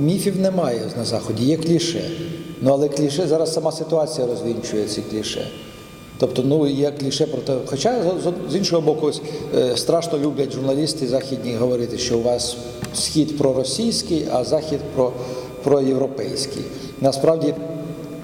Міфів немає на заході, є кліше. Ну але кліше зараз сама ситуація розвінчує ці кліше. Тобто, ну є кліше про те, хоча з- іншого боку, е, страшно люблять журналісти західні говорити, що у вас схід проросійський, а захід про, проєвропейський. Насправді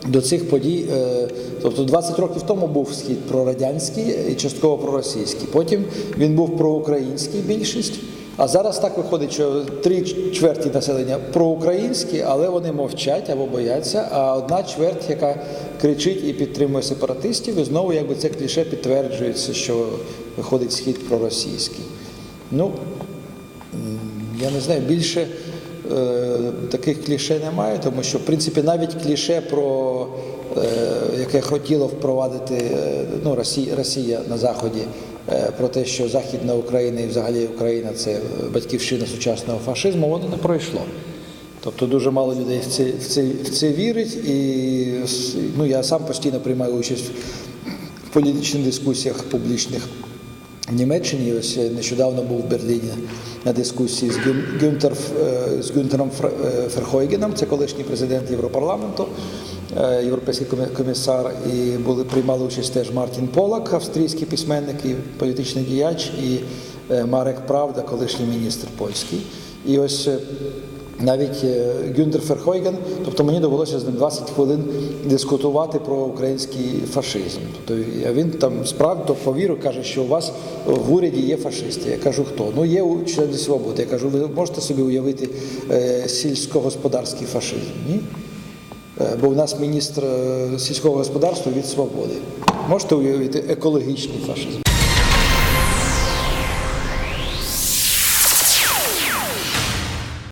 до цих подій, е, тобто 20 років тому був схід прорадянський і частково проросійський. Потім він був проукраїнський більшість. А зараз так виходить, що три чверті населення проукраїнські, але вони мовчать або бояться. А одна чверть, яка кричить і підтримує сепаратистів, і знову якби це кліше підтверджується, що виходить схід проросійський. Ну я не знаю, більше е, таких кліше немає, тому що в принципі навіть кліше про е, яке хотіло впровадити е, ну, Росія, Росія на Заході, е, про те, що Західна Україна і взагалі Україна це батьківщина сучасного фашизму, воно не пройшло. Тобто дуже мало людей в це, в це, в це вірить, і ну, я сам постійно приймаю участь в політичних дискусіях публічних в Німеччині. Ось нещодавно був в Берліні на дискусії з, Гюн, Гюнтер, е, з Гюнтером е, Ферхойгеном, це колишній президент Європарламенту, е, європейський комі- комісар, і були приймали участь теж Мартін Полак, австрійський письменник і політичний діяч, і е, Марек Правда, колишній міністр польський. І ось е, навіть е, Гюнтер Ферхойген, тобто мені довелося з ним 20 хвилин дискутувати про український фашизм. Тобто він там справді повірив, каже, що у вас в уряді є фашисти. Я кажу, хто? Ну є у члени свободи. Я кажу, ви можете собі уявити е, сільськогосподарський фашизм? Ні? Е, Бо в нас міністр е, сільського господарства від свободи. Можете уявити екологічний фашизм?